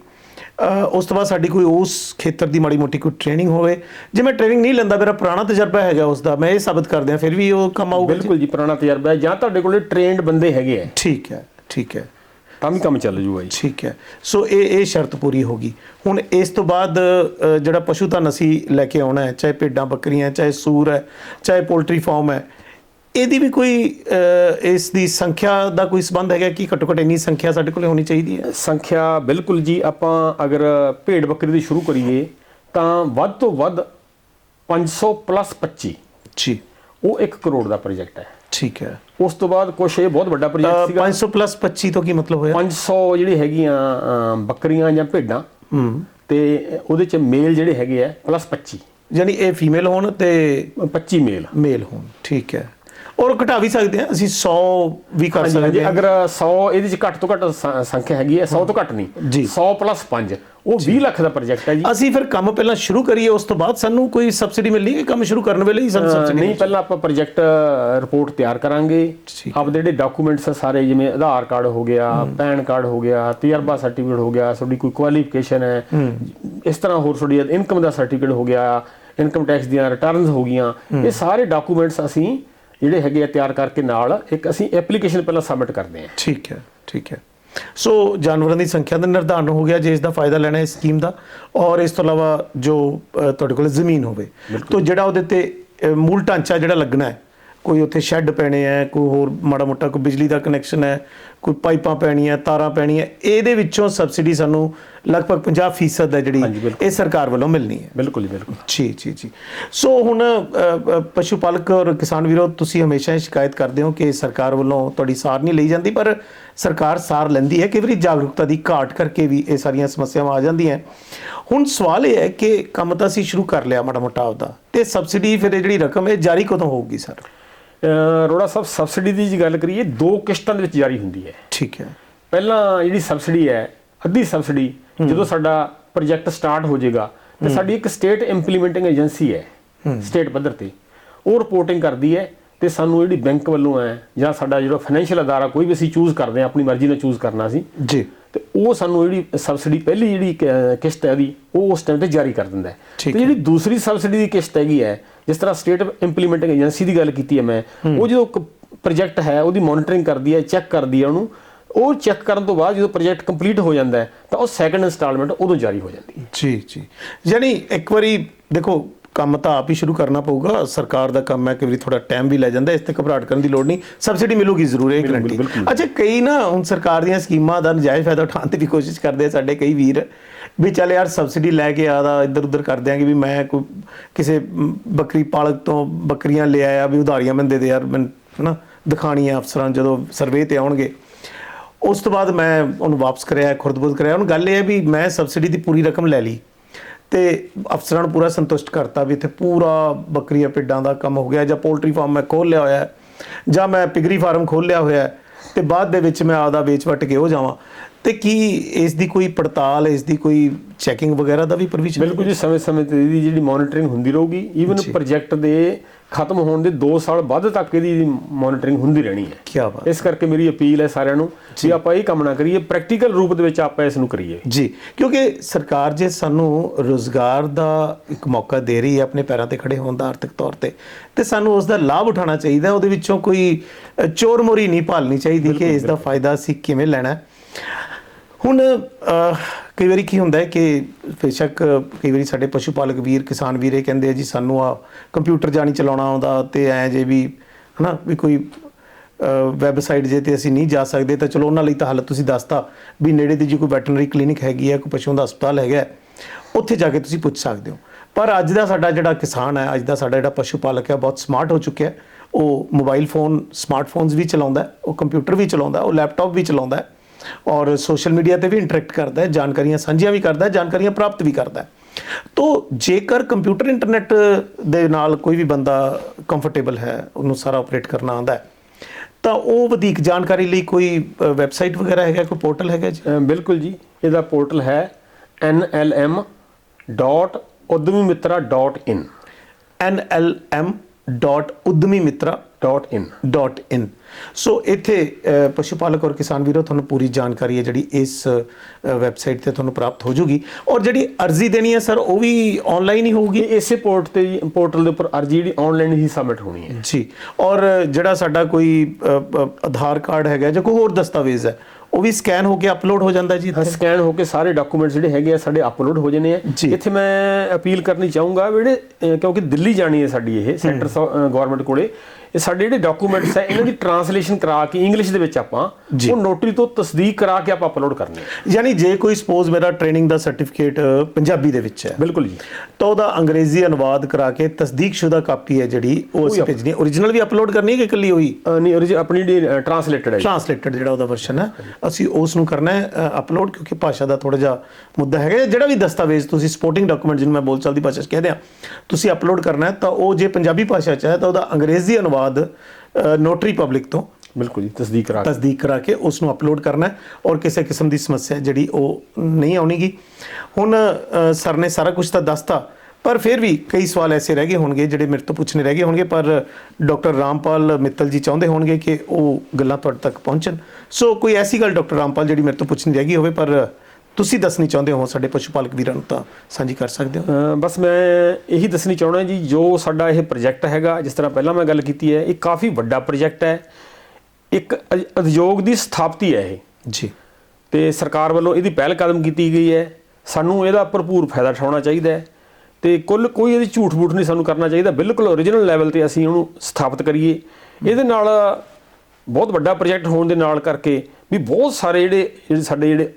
ਉਸ ਤੋਂ ਬਾਅਦ ਸਾਡੀ ਕੋਈ ਉਸ ਖੇਤਰ ਦੀ ਮਾੜੀ ਮੋਟੀ ਕੋਈ ਟ੍ਰੇਨਿੰਗ ਹੋਵੇ। ਜੇ ਮੈਂ ਟ੍ਰੇਨਿੰਗ ਨਹੀਂ ਲੈਂਦਾ ਮੇਰਾ ਪੁਰਾਣਾ ਤਜਰਬਾ ਹੈਗਾ ਉਸ ਦਾ। ਮੈਂ ਇਹ ਸਾਬਤ ਕਰ ਦਿਆਂ ਫਿਰ ਵੀ ਉਹ ਕੰਮ ਆਊਗਾ? ਬਿਲਕੁਲ ਜੀ ਪੁਰਾਣਾ ਤਜਰਬਾ ਹੈ। ਜਾਂ ਤੁਹਾਡੇ ਕੋਲੇ ਟ੍ਰੇਨਡ ਬੰਦੇ ਹੈਗੇ ਆ। ਠੀਕ ਹੈ ਠੀਕ ਹੈ। ਤਾਂ ਵੀ ਕੰਮ ਚੱਲ ਜੂਗਾ ਜੀ। ਠੀਕ ਹੈ। ਸੋ ਇਹ ਇਹ ਸ਼ਰਤ ਪੂਰੀ ਹੋਗੀ ਹੁਣ ਇਸ ਤੋਂ ਬਾਅਦ ਜਿਹੜਾ ਪਸ਼ੂ ਧਨ ਅਸੀਂ ਲੈ ਕੇ ਆਉਣਾ ਹੈ ਚਾਹੇ ਭੇਡਾਂ ਬੱਕਰੀਆਂ ਚਾਹੇ ਸੂਰ ਹੈ ਚਾਹੇ ਪੋਲਟਰੀ ਫਾਰਮ ਹੈ ਇਹਦੀ ਵੀ ਕੋਈ ਇਸ ਦੀ ਸੰਖਿਆ ਦਾ ਕੋਈ ਸਬੰਧ ਹੈਗਾ ਕਿ ਘੱਟੋ ਘੱਟ ਇੰਨੀ ਸੰਖਿਆ ਸਾਡੇ ਕੋਲੇ ਹੋਣੀ ਚਾਹੀਦੀ ਹੈ? ਸੰਖਿਆ ਬਿਲਕੁਲ ਜੀ ਆਪਾਂ ਅਗਰ ਭੇਡ ਬੱਕਰੀ ਦੀ ਸ਼ੁਰੂ ਕਰੀਏ ਤਾਂ ਵੱਧ ਤੋਂ ਵੱਧ 500 ਪਲੱਸ 25 ਜੀ। ਉਹ 1 ਕਰੋੜ ਦਾ ਪ੍ਰੋਜੈਕਟ ਹੈ। ਠੀਕ ਹੈ। ਉਸ ਤੋਂ ਬਾਅਦ ਕੁਛ ਇਹ ਬਹੁਤ ਵੱਡਾ ਪ੍ਰੋਜੈਕਟ ਸੀਗਾ। 500 ਪਲੱਸ 25 ਤੋਂ ਕੀ ਮਤਲਬ ਹੋਇਆ? 500 ਜਿਹੜੀ ਹੈਗੀਆਂ ਬੱਕਰੀਆਂ ਜਾਂ ਭੇਡਾਂ ਹੂੰ। ਤੇ ਉਹਦੇ ਚ ਮੇਲ ਜਿਹੜੇ ਹੈਗੇ ਆ ਪਲੱਸ 25 ਯਾਨੀ ਇਹ ਫੀਮੇਲ ਹੋਣ ਤੇ 25 ਮੇਲ। ਮੇਲ ਹੋਣ। ਠੀਕ ਹੈ। ਔਰ ਘਟਾ ਵੀ ਸਕਦੇ ਹਾਂ ਅਸੀਂ 100 ਵੀ ਕਰ ਸਕਦੇ ਹਾਂ। ਅਗਰ 100 ਇਹਦੇ ਚ ਘੱਟ ਤੋਂ ਘੱਟ ਸੰਖਿਆ ਹੈਗੀ ਹੈ 100 ਤੋਂ ਘੱਟ ਨਹੀਂ ਜੀ। 100 ਪਲੱਸ 5 ਉਹ 20 ਲੱਖ ਦਾ ਪ੍ਰੋਜੈਕਟ ਹੈ ਜੀ। ਅਸੀਂ ਫਿਰ ਕੰਮ ਪਹਿਲਾਂ ਸ਼ੁਰੂ ਕਰੀਏ ਉਸ ਤੋਂ ਬਾਅਦ ਸਾਨੂੰ ਕੋਈ ਸਬਸਿਡੀ ਮਿਲਣੀ ਹੈ ਕੰਮ ਸ਼ੁਰੂ ਕਰਨ ਵੇਲੇ ਹੀ ਸਾਨੂੰ ਸਬਸਿਡੀ ਨਹੀਂ ਪਹਿਲਾਂ ਆਪਾਂ ਪ੍ਰੋਜੈਕਟ ਰਿਪੋਰਟ ਤਿਆਰ ਕਰਾਂਗੇ। ਆਪਦੇ ਜਿਹੜੇ ਡਾਕੂਮੈਂਟਸ ਆ ਸਾਰੇ ਜਿਵੇਂ ਆਧਾਰ ਕਾਰਡ ਹੋ ਗਿਆ ਪੈਨ ਕਾਰਡ ਹੋ ਗਿਆ ਤਜਰਬਾ ਸਰਟੀਫਿਕੇਟ ਹੋ ਗਿਆ ਤੁਹਾਡੀ ਕੋਈ ਕੁਆਲੀਫਿਕੇਸ਼ਨ ਹੈ ਇਸ ਤਰ੍ਹਾਂ ਹੋਰ ਤੁਹਾਡੀ ਇਨਕਮ ਦਾ ਸਰਟੀਫਿਕੇਟ ਹੋ ਗਿਆ ਇਨਕਮ ਟੈਕਸ ਦੀਆਂ ਰਿਟਰਨਸ ਹੋ ਗਈਆਂ ਇਹ ਸਾਰੇ ਡਾਕੂਮੈਂਟਸ ਅਸੀਂ ਜਿਹੜੇ ਹੈਗੇ ਆ ਤਿਆਰ ਕਰਕੇ ਨਾਲ ਇੱਕ ਅਸੀਂ ਐਪਲੀਕੇਸ਼ਨ ਪਹਿਲਾਂ ਸਬਮਿਟ ਕਰਦੇ ਹਾਂ। ਠੀਕ ਹੈ ਠੀਕ ਹੈ। ਸੋ ਜਾਨਵਰਾਂ ਦੀ ਸੰਖਿਆ ਦਾ ਨਿਰਧਾਰਨ ਹੋ ਗਿਆ ਜੇ ਇਸ ਦਾ ਫਾਇਦਾ ਲੈਣਾ ਹੈ ਇਸ ਸਕੀਮ ਦਾ ਔਰ ਇਸ ਤੋਂ ਇਲਾਵਾ ਜੋ ਤੁਹਾਡੇ ਕੋਲ ਜ਼ਮੀਨ ਹੋਵੇ। ਤਾਂ ਜਿਹੜਾ ਉਹਦੇ ਤੇ ਮੂਲ ਢਾਂਚਾ ਜਿਹੜਾ ਲੱਗਣਾ ਹੈ ਕੋਈ ਉੱਥੇ ਸ਼ੈੱਡ ਪੈਣੇ ਹੈ ਕੋਈ ਹੋਰ ਮਾੜਾ ਮੋਟਾ ਕੋਈ ਬਿਜਲੀ ਦਾ ਕਨੈਕਸ਼ਨ ਹੈ ਕੋਈ ਪਾਈਪਾਂ ਪੈਣੀਆਂ ਤਾਰਾਂ ਪੈਣੀਆਂ ਇਹਦੇ ਵਿੱਚੋਂ ਸਬਸਿਡੀ ਸਾਨੂੰ ਲਗਭਗ 50% ਹੈ ਜਿਹੜੀ। ਇਹ ਸਰਕਾਰ ਵੱਲੋਂ ਮਿਲਣੀ ਹੈ। ਬਿਲਕੁਲ ਜੀ ਬਿਲਕੁਲ। ਜੀ ਜੀ ਜੀ। ਸੋ ਹੁਣ ਪਸ਼ੂ ਪਾਲਕ ਔਰ ਕਿਸਾਨ ਵੀਰੋ ਤੁਸੀਂ ਹਮੇਸ਼ਾ ਹੀ ਸ਼ਿਕਾਇਤ ਕਰਦੇ ਹੋ ਕਿ ਸਰਕਾਰ ਵੱਲੋਂ ਤੁਹਾਡੀ ਸਾਰ ਨਹੀਂ ਲਈ ਜਾਂਦੀ ਪਰ ਸਰਕਾਰ ਸਾਰ ਲੈਂਦੀ ਹੈ। ਕਈ ਵਾਰੀ ਜਾਗਰੂਕਤਾ ਦੀ ਘਾਟ ਕਰਕੇ ਵੀ ਇਹ ਸਾਰੀਆਂ ਸਮੱਸਿਆਵਾਂ ਆ ਜਾਂਦੀਆਂ। ਹੁਣ ਸਵਾਲ ਇਹ ਹੈ ਕਿ ਕੰਮ ਤਾਂ ਅਸੀਂ ਸ਼ੁਰੂ ਕਰ ਲਿਆ ਮਾੜਾ ਮੋਟਾ ਆਪਦਾ ਤੇ ਸਬਸਿਡੀ ਫਿਰ ਇਹ ਜਿਹੜੀ ਰਕਮ ਹੈ ਜਾਰੀ ਕਦੋਂ ਹੋਊਗੀ ਸਰ? ਅਰੋੜਾ ਸਾਹਿਬ ਸਬਸਿਡੀ ਦੀ ਜੇ ਗੱਲ ਕਰੀਏ ਦੋ ਕਿਸ਼ਤਾਂ ਦੇ ਵਿੱਚ ਜਾਰੀ ਹੁੰਦੀ ਹੈ। ਠੀਕ ਹੈ। ਪਹਿਲਾਂ ਜਿਹੜੀ ਸਬਸਿਡੀ ਹੈ ਅੱਧੀ ਸਬਸਿਡੀ ਜਦੋਂ ਸਾਡਾ ਪ੍ਰੋਜੈਕਟ ਸਟਾਰਟ ਹੋ ਜਾਏਗਾ ਤੇ ਸਾਡੀ ਇੱਕ ਸਟੇਟ ਇੰਪਲੀਮੈਂਟਿੰਗ ਏਜੰਸੀ ਹੈ ਸਟੇਟ ਪੱਧਰ ਤੇ। ਉਹ ਰਿਪੋਰਟਿੰਗ ਕਰਦੀ ਹੈ ਤੇ ਸਾਨੂੰ ਜਿਹੜੀ ਬੈਂਕ ਵੱਲੋਂ ਹੈ ਜਾਂ ਸਾਡਾ ਜਿਹੜਾ ਫਾਈਨੈਂਸ਼ੀਅਲ ਅਦਾਰਾ ਕੋਈ ਵੀ ਅਸੀਂ ਚੂਜ਼ ਕਰਦੇ ਹਾਂ ਆਪਣੀ ਮਰਜ਼ੀ ਨਾਲ ਚੂਜ਼ ਕਰਨਾ ਸੀ। ਜੀ। ਤੇ ਉਹ ਸਾਨੂੰ ਜਿਹੜੀ ਸਬਸਿਡੀ ਪਹਿਲੀ ਜਿਹੜੀ ਕਿਸ਼ਤ ਹੈ ਉਹਦੀ ਉਹ ਉਸ ਟਾਈਮ ਤੇ ਜਾਰੀ ਕਰ ਦਿੰਦਾ ਹੈ। ਤੇ ਜਿਹੜੀ ਦੂਸਰੀ ਸਬਸਿਡੀ ਦੀ ਕਿਸ਼ਤ ਹੈਗੀ ਹੈ ਜਿਸ ਤਰ੍ਹਾਂ ਸਟੇਟ ਇੰਪਲੀਮੈਂਟਿੰਗ ਏਜੰਸੀ ਦੀ ਗੱਲ ਕੀਤੀ ਹੈ ਮੈਂ ਉਹ ਜਦੋਂ ਪ੍ਰੋਜੈਕਟ ਹੈ ਉਹਦੀ ਮੋਨੀਟਰਿੰਗ ਕਰਦੀ ਹੈ ਚੈੱਕ ਕਰਦੀ ਹੈ ਉਹਨੂੰ ਉਹ ਚੈੱਕ ਕਰਨ ਤੋਂ ਬਾਅਦ ਜਦੋਂ ਪ੍ਰੋਜੈਕਟ ਕੰਪਲੀਟ ਹੋ ਜਾਂਦਾ ਹੈ ਤਾਂ ਉਹ ਸੈਕੰਡ ਇਨਸਟਾਲਮੈਂਟ ਉਦੋਂ ਜਾਰੀ ਹੋ ਜਾਂਦੀ ਹੈ। ਜੀ ਜੀ। ਯਾਨੀ ਇੱਕ ਵਾਰੀ ਦੇਖੋ ਕੰਮ ਤਾਂ ਆਪ ਹੀ ਸ਼ੁਰੂ ਕਰਨਾ ਪਊਗਾ। ਸਰਕਾਰ ਦਾ ਕੰਮ ਹੈ ਕਿ ਵੀ ਥੋੜਾ ਟਾਈਮ ਵੀ ਲੈ ਜਾਂਦਾ ਇਸ ਤੇ ਘਬਰਾਹਟ ਕਰਨ ਦੀ ਲੋੜ ਨਹੀਂ। ਸਬਸਿਡੀ ਮਿਲੂਗੀ ਜ਼ਰੂਰ ਇਹ ਗਰੰਟੀ। ਅੱਛਾ ਕਈ ਨਾ ਹੁਣ ਸਰਕਾਰ ਦੀਆਂ ਸਕੀਮਾਂ ਦਾ ਨਜਾਇਜ਼ ਫਾਇਦਾ ਉਠਾਉਣ ਦੀ ਵੀ ਕੋਸ਼ਿਸ਼ ਕਰਦੇ ਆ ਸਾਡੇ ਕਈ ਵੀਰ ਵੀ ਚੱਲ ਯਾਰ ਸਬਸਿਡੀ ਲੈ ਕੇ ਆਦਾ ਇੱਧਰ ਉੱਧਰ ਕਰ ਦਿਆਂਗੇ ਵੀ ਮੈਂ ਕੋਈ ਕਿਸੇ ਮ, ਬੱਕਰੀ ਪਾਲਕ ਤੋਂ ਬੱਕਰੀਆਂ ਲੈ ਆਇਆ ਵੀ ਉਧਾਰੀਆਂ ਮੈਨੂੰ ਦੇ ਦੇ ਯਾਰ ਮੈਂ ਹਨਾ ਦਿਖਾਣੀਆਂ ਅਫਸਰਾਂ ਨੂੰ ਜਦੋਂ ਸਰਵੇ ਤੇ ਆਉਣਗੇ। ਉਸ ਤੋਂ ਬਾਅਦ ਮੈਂ ਉਹਨੂੰ ਵਾਪਸ ਕਰਿਆ ਖੁਰਦਬੁਰਦ ਕਰਿਆ। ਉਹਨੂੰ ਗੱਲ ਇਹ ਹੈ ਵੀ ਮੈਂ ਸਬਸਿਡੀ ਦੀ ਪੂਰੀ ਰਕਮ ਲੈ ਲਈ। ਤੇ ਅਫਸਰਾਂ ਨੂੰ ਪੂਰਾ ਸੰਤੁਸ਼ਟ ਕਰਤਾ ਵੀ ਇੱਥੇ ਪੂਰਾ ਬੱਕਰੀਆਂ ਪਿੱਡਾਂ ਦਾ ਕੰਮ ਹੋ ਗਿਆ ਜਾਂ ਪੋਲਟਰੀ ਫਾਰਮ ਮੈਂ ਖੋਲ ਲਿਆ ਹੋਇਆ ਹੈ ਜਾਂ ਮੈਂ ਪਿਗਰੀ ਫਾਰਮ ਖੋਲ ਲਿਆ ਹੋਇਆ ਹੈ ਤੇ ਬਾਅਦ ਦੇ ਵਿੱਚ ਮੈਂ ਆਪਦਾ ਵੇਚ ਵਟ ਕੇ ਹੋ ਜਾਵਾਂ। ਤੇ ਕੀ ਇਸ ਦੀ ਕੋਈ ਪੜਤਾਲ ਇਸ ਦੀ ਕੋਈ ਚੈਕਿੰਗ ਵਗੈਰਾ ਦਾ ਵੀ ਪ੍ਰੋਵੀਜ਼ਨ ਬਿਲਕੁਲ ਜੀ ਸਮੇਂ-ਸਮੇਂ ਤੇ ਇਹਦੀ ਜਿਹੜੀ ਮੋਨੀਟਰਿੰਗ ਹੁੰਦੀ ਰਹੂਗੀ ਈਵਨ ਪ੍ਰੋਜੈਕਟ ਦੇ ਖਤਮ ਹੋਣ ਦੇ 2 ਸਾਲ ਬਾਅਦ ਤੱਕ ਇਹਦੀ ਮੋਨੀਟਰਿੰਗ ਹੁੰਦੀ ਰਹਿਣੀ ਹੈ ਕੀ ਬਾਤ ਇਸ ਕਰਕੇ ਮੇਰੀ ਅਪੀਲ ਹੈ ਸਾਰਿਆਂ ਨੂੰ ਵੀ ਆਪਾਂ ਇਹ ਕੰਮ ਨਾ ਕਰੀਏ ਪ੍ਰੈਕਟੀਕਲ ਰੂਪ ਦੇ ਵਿੱਚ ਆਪਾਂ ਇਸ ਨੂੰ ਕਰੀਏ ਜੀ ਕਿਉਂਕਿ ਸਰਕਾਰ ਜੇ ਸਾਨੂੰ ਰੋਜ਼ਗਾਰ ਦਾ ਇੱਕ ਮੌਕਾ ਦੇ ਰਹੀ ਹੈ ਆਪਣੇ ਪੈਰਾਂ ਤੇ ਖੜੇ ਹੋਣ ਦਾ ਆਰਥਿਕ ਤੌਰ ਤੇ ਤੇ ਸਾਨੂੰ ਉਸ ਦਾ ਲਾਭ ਉਠਾਉਣਾ ਚਾਹੀਦਾ। ਉਹਦੇ ਵਿੱਚੋਂ ਕੋਈ ਚੋਰ ਮੋਰੀ ਨਹੀਂ ਭਾਲਣੀ ਚਾਹੀਦੀ ਕਿ ਇਸ ਦਾ ਫਾਇਦਾ ਅਸੀਂ ਕਿਵੇਂ ਲੈਣਾ ਹੈ। ਹੁਣ ਕਈ ਵਾਰੀ ਕੀ ਹੁੰਦਾ ਹੈ ਕਿ ਬੇਸ਼ੱਕ ਕਈ ਵਾਰੀ ਸਾਡੇ ਪਸ਼ੂ ਪਾਲਕ ਵੀਰ, ਕਿਸਾਨ ਵੀਰੇ ਕਹਿੰਦੇ ਆ ਜੀ, ਸਾਨੂੰ ਆ ਕੰਪਿਊਟਰ ਜਾਣੀ ਚਲਾਉਣਾ ਆਉਂਦਾ ਤੇ ਐ ਜੇ ਵੀ, ਹਨਾ, ਵੀ ਕੋਈ ਵੈਬਸਾਈਟ ਜੇ ਤੇ ਅਸੀਂ ਨਹੀਂ ਜਾ ਸਕਦੇ ਤਾਂ ਚਲੋ ਉਹਨਾਂ ਲਈ ਤਾਂ ਹਾਲਤ ਤੁਸੀਂ ਦੱਸਤਾ ਵੀ ਨੇੜੇ ਦੀ ਜੀ ਕੋਈ ਵੈਟਰਨਰੀ ਕਲੀਨਿਕ ਹੈਗੀ ਹੈ ਕੋਈ ਪਸ਼ੂਆਂ ਦਾ ਹਸਪਤਾਲ ਹੈਗਾ ਉੱਥੇ ਜਾ ਕੇ ਤੁਸੀਂ ਪੁੱਛ ਸਕਦੇ ਹੋ। ਪਰ ਅੱਜ ਦਾ ਸਾਡਾ ਜਿਹੜਾ ਕਿਸਾਨ ਹੈ, ਅੱਜ ਦਾ ਸਾਡਾ ਜਿਹੜਾ ਪਸ਼ੂ ਪਾਲਕ ਹੈ ਬਹੁਤ ਸਮਾਰਟ ਹੋ ਚੁੱਕਿਆ ਹੈ। ਉਹ ਮੋਬਾਈਲ ਫੋਨ ਸਮਾਰਟਫੋਨਸ ਵੀ ਚਲਾਉਂਦਾ ਉਹ ਕੰਪਿਊਟਰ ਵੀ ਚਲਾਉਂਦਾ ਉਹ ਲੈਪਟਾਪ ਵੀ ਚਲਾਉਂਦਾ ਹੈ। ਔਰ ਸੋਸ਼ਲ ਮੀਡੀਆ ਤੇ ਵੀ ਇੰਟਰੈਕਟ ਕਰਦਾ ਹੈ ਜਾਣਕਾਰੀਆਂ ਸਾਂਝੀਆਂ ਵੀ ਕਰਦਾ ਹੈ ਜਾਣਕਾਰੀਆਂ ਪ੍ਰਾਪਤ ਵੀ ਕਰਦਾ ਹੈ। ਤੋ ਜੇਕਰ ਕੰਪਿਊਟਰ ਇੰਟਰਨੈਟ ਦੇ ਨਾਲ ਕੋਈ ਵੀ ਬੰਦਾ ਕੰਫਰਟੇਬਲ ਹੈ ਉਹਨੂੰ ਸਾਰਾ ਆਪਰੇਟ ਕਰਨਾ ਆਉਂਦਾ ਹੈ ਤਾਂ ਉਹ ਵਧੇਕ ਜਾਣਕਾਰੀ ਲਈ ਕੋਈ ਵੈਬਸਾਈਟ ਵਗੈਰਾ ਹੈਗਾ ਕੋਈ ਪੋਰਟਲ ਹੈਗਾ ਜੀ? ਬਿਲਕੁਲ ਜੀ ਇਹਦਾ ਪੋਰਟਲ ਹੈ nlm.udmimitra.in nlm.udmimitra.in .in. ਸੋ ਇੱਥੇ ਪਸ਼ੂ ਪਾਲਕ ਔਰ ਕਿਸਾਨ ਵੀਰੋ ਤੁਹਾਨੂੰ ਪੂਰੀ ਜਾਣਕਾਰੀ ਹੈ ਜਿਹੜੀ ਇਸ ਵੈਬਸਾਈਟ ਤੇ ਤੁਹਾਨੂੰ ਪ੍ਰਾਪਤ ਹੋ ਜੂਗੀ। ਔਰ ਜਿਹੜੀ ਅਰਜ਼ੀ ਦੇਣੀ ਹੈ ਸਰ ਉਹ ਵੀ ਆਨਲਾਈਨ ਹੀ ਹੋਊਗੀ? ਇਸੇ ਪੋਰਟ ਤੇ ਪੋਰਟਲ ਦੇ ਉੱਪਰ ਅਰਜ਼ੀ ਜਿਹੜੀ ਆਨਲਾਈਨ ਹੀ ਸਬਮਿਟ ਹੋਣੀ ਹੈ। ਜੀ। ਔਰ ਜਿਹੜਾ ਸਾਡਾ ਕੋਈ ਆਧਾਰ ਕਾਰਡ ਹੈਗਾ ਜਾਂ ਕੋਈ ਹੋਰ ਦਸਤਾਵੇਜ਼ ਹੈ ਉਹ ਵੀ ਸਕੈਨ ਹੋ ਕੇ ਅਪਲੋਡ ਹੋ ਜਾਂਦਾ ਜੀ ਇੱਥੇ? ਸਕੈਨ ਹੋ ਕੇ ਸਾਰੇ ਡਾਕੂਮੈਂਟਸ ਜਿਹੜੇ ਹੈਗੇ ਆ ਸਾਡੇ ਅਪਲੋਡ ਹੋ ਜਾਣੇ ਆ। ਇੱਥੇ ਮੈਂ ਅਪੀਲ ਕਰਨੀ ਚਾਹੂੰਗਾ ਜਿਹੜੇ ਕਿਉਂਕਿ ਦਿੱਲੀ ਜਾਣੀ ਹੈ ਸਾਡੀ ਇਹ ਸੈਂਟਰ ਗਵਰਨਮੈਂਟ ਕੋਲੇ। ਇਹ ਸਾਡੇ ਜਿਹੜੇ ਡਾਕੂਮੈਂਟਸ ਹੈ ਇਹਨਾਂ ਦੀ ਟਰਾਂਸਲੇਸ਼ਨ ਕਰਾ ਕੇ ਇੰਗਲਿਸ਼ ਦੇ ਵਿੱਚ ਆਪਾਂ। ਉਹ ਨੋਟਰੀ ਤੋਂ ਤਸਦੀਕ ਕਰਾ ਕੇ ਆਪਾਂ ਅਪਲੋਡ ਕਰਨੇ ਯਾਨੀ ਜੇ ਕੋਈ ਸਪੋਜ਼ ਮੇਰਾ ਟ੍ਰੇਨਿੰਗ ਦਾ ਸਰਟੀਫਿਕੇਟ ਪੰਜਾਬੀ ਦੇ ਵਿੱਚ ਹੈ ਬਿਲਕੁਲ ਜੀ। ਤਾਂ ਉਹਦਾ ਅੰਗਰੇਜ਼ੀ ਅਨੁਵਾਦ ਕਰਾ ਕੇ ਤਸਦੀਕਸ਼ੁਦਾ ਕਾਪੀ ਹੈ ਜਿਹੜੀ ਉਹ ਅਸੀਂ ਭੇਜਣੀ origignal ਵੀ ਅਪਲੋਡ ਕਰਨੀ ਹੈ ਕਿ ਇਕੱਲੀ ਹੋਈ ਅਹ, ਨਹੀਂ ਉਹਦੀ ਆਪਣੀ ਟਰਾਂਸਲੇਟਡ ਹੈ। ਟਰਾਂਸਲੇਟਡ ਜਿਹੜਾ ਉਹਦਾ ਵਰਸ਼ਨ ਹੈ ਅਸੀਂ ਉਸ ਨੂੰ ਕਰਨਾ ਹੈ ਅਪਲੋਡ ਕਿਉਂਕਿ ਭਾਸ਼ਾ ਦਾ ਥੋੜਾ ਜਿਹਾ ਮੁੱਦਾ ਹੈਗਾ। ਜਿਹੜਾ ਵੀ ਦਸਤਾਵੇਜ਼ ਤੁਸੀਂ ਸਪੋਰਟਿੰਗ ਡਾਕੂਮੈਂਟ ਜਿਹਨੂੰ ਮੈਂ ਬੋਲਚਾਲ ਦੀ ਭਾਸ਼ਾ 'ਚ ਕਹਿੰਦੇ ਆ ਤੁਸੀਂ ਅਪਲੋਡ ਕਰਨਾ ਹੈ ਤਾਂ ਉਹ ਜੇ ਪੰਜਾਬੀ ਭਾਸ਼ਾ 'ਚ ਹੈ ਤਾਂ ਉਹਦਾ ਅੰਗਰੇਜ਼ੀ ਅਨੁਵਾਦ ਨੋਟਰੀ ਪਬਲਿਕ ਤੋਂ ਬਿਲਕੁਲ ਜੀ ਤਸਦੀਕ ਕਰਾ ਕੇ। ਤਸਦੀਕ ਕਰਾ ਕੇ ਉਸ ਨੂੰ ਅਪਲੋਡ ਕਰਨਾ ਹੈ ਔਰ ਕਿਸੇ ਕਿਸਮ ਦੀ ਸਮੱਸਿਆ ਜਿਹੜੀ ਉਹ ਨਹੀਂ ਆਉਣੀਗੀ। ਹੁਣ ਸਰ ਨੇ ਸਾਰਾ ਕੁਝ ਤਾਂ ਦੱਸਤਾ ਪਰ ਫਿਰ ਵੀ ਕਈ ਸਵਾਲ ਐਸੇ ਰਹਿ ਗਏ ਹੋਣਗੇ ਜਿਹੜੇ ਮੇਰੇ ਤੋਂ ਪੁੱਛਣੇ ਰਹਿ ਗਏ ਹੋਣਗੇ ਪਰ ਡਾਕਟਰ ਰਾਮਪਾਲ ਮਿੱਤਲ ਜੀ ਚਾਹੁੰਦੇ ਹੋਣਗੇ ਕਿ ਉਹ ਗੱਲਾਂ ਤੁਹਾਡੇ ਤੱਕ ਪਹੁੰਚਣ। ਸੋ ਕੋਈ ਐਸੀ ਗੱਲ ਡਾਕਟਰ ਰਾਮਪਾਲ ਜਿਹੜੀ ਮੇਰੇ ਤੋਂ ਪੁੱਛਣੀ ਰਹਿ ਗਈ ਹੋਵੇ ਪਰ ਤੁਸੀਂ ਦੱਸਣੀ ਚਾਹੁੰਦੇ ਹੋ ਸਾਡੇ ਪਸ਼ੂ ਪਾਲਕ ਵੀਰਾਂ ਨੂੰ ਤਾਂ ਸਾਂਝੀ ਕਰ ਸਕਦੇ ਹੋ? ਬਸ ਮੈਂ ਇਹੀ ਦੱਸਣੀ ਚਾਹਣਾ ਜੀ ਜੋ ਸਾਡਾ ਇਹ ਪ੍ਰੋਜੈਕਟ ਹੈਗਾ ਜਿਸ ਤਰ੍ਹਾਂ ਪਹਿਲਾਂ ਮੈਂ ਗੱਲ ਕੀਤੀ ਹੈ ਇਹ ਕਾਫੀ ਵੱਡਾ ਪ੍ਰੋਜੈਕਟ ਹੈ। ਇੱਕ ਉਦਯੋਗ ਦੀ ਸਥਾਪਤੀ ਹੈ ਇਹ। ਜੀ। ਤੇ ਸਰਕਾਰ ਵੱਲੋਂ ਇਹਦੀ ਪਹਿਲ ਕਦਮ ਕੀਤੀ ਗਈ ਹੈ। ਸਾਨੂੰ ਇਹਦਾ ਭਰਪੂਰ ਫਾਇਦਾ ਉਠਾਉਣਾ ਚਾਹੀਦਾ ਹੈ। ਤੇ ਕੁੱਲ ਕੋਈ ਇਹਦੀ ਝੂਠ ਬੂਠ ਨਹੀਂ ਸਾਨੂੰ ਕਰਨਾ ਚਾਹੀਦਾ। ਬਿਲਕੁਲ ਓਰੀਜਨਲ ਲੈਵਲ ਤੇ ਅਸੀਂ ਉਹਨੂੰ ਸਥਾਪਿਤ ਕਰੀਏ। ਇਹਦੇ ਨਾਲ ਬਹੁਤ ਵੱਡਾ ਪ੍ਰੋਜੈਕਟ ਹੋਣ ਦੇ ਨਾਲ ਕਰਕੇ ਵੀ ਬਹੁਤ ਸਾਰੇ ਜਿਹੜੇ ਸਾਡੇ ਜਿਹੜੇ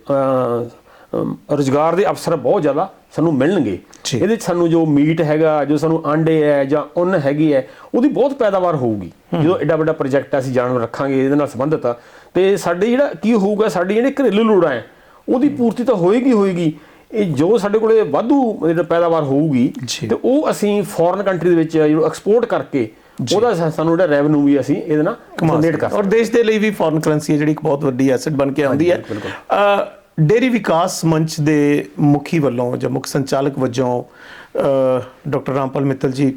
ਰੁਜ਼ਗਾਰ ਦੇ ਅਵਸਰ ਬਹੁਤ ਜ਼ਿਆਦਾ ਸਾਨੂੰ ਮਿਲਣਗੇ। ਇਹਦੇ 'ਚ ਸਾਨੂੰ ਜੋ ਮੀਟ ਹੈਗਾ ਜੋ ਸਾਨੂੰ ਆਂਡੇ ਹੈ ਜਾਂ ਉੱਨ ਹੈਗੀ ਹੈ ਉਹਦੀ ਬਹੁਤ ਪੈਦਾਵਾਰ ਹੋਊਗੀ। ਜਦੋਂ ਐਡਾ ਵੱਡਾ ਪ੍ਰੋਜੈਕਟ ਅਸੀਂ ਜਾਨਵਰ ਰੱਖਾਂਗੇ ਇਹਦੇ ਨਾਲ ਸੰਬੰਧਿਤ ਤੇ ਸਾਡੇ ਜਿਹੜਾ ਕੀ ਹੋਊਗਾ ਸਾਡੀ ਜਿਹੜੇ ਘਰੇਲੂ ਲੋੜਾਂ ਹੈ ਉਹਦੀ ਪੂਰਤੀ ਤਾਂ ਹੋਏਗੀ ਹੋਏਗੀ। ਇਹ ਜੋ ਸਾਡੇ ਕੋਲੇ ਵਾਧੂ ਜਿਹੜਾ ਪੈਦਾਵਾਰ ਹੋਊਗੀ। ਤੇ ਉਹ ਅਸੀਂ ਫੋਰਨ ਕੰਟਰੀ ਦੇ ਵਿੱਚ ਜਿਹੜਾ ਐਕਸਪੋਰਟ ਕਰਕੇ ਉਹਦਾ ਸਾਨੂੰ ਜਿਹੜਾ ਰੈਵਨਿਊ ਵੀ ਅਸੀਂ ਇਹਦੇ ਨਾਲ ਜਨਰੇਟ ਕਰ ਔਰ ਦੇਸ਼ ਦੇ ਲਈ ਵੀ ਫੋਰਨ ਕਰੰਸੀ ਹੈ ਜਿਹੜੀ ਇੱਕ ਬਹੁਤ ਵੱਡੀ ਐਸੈਟ ਬਣ ਕੇ ਆਉਂਦੀ ਹੈ। ਡੇਅਰੀ ਵਿਕਾਸ ਮੰਚ ਦੇ ਮੁਖੀ ਵੱਲੋਂ ਜਾਂ ਮੁੱਖ ਸੰਚਾਲਕ ਵਜੋਂ ਡਾਕਟਰ ਰਾਮਪਾਲ ਮਿੱਤਲ ਜੀ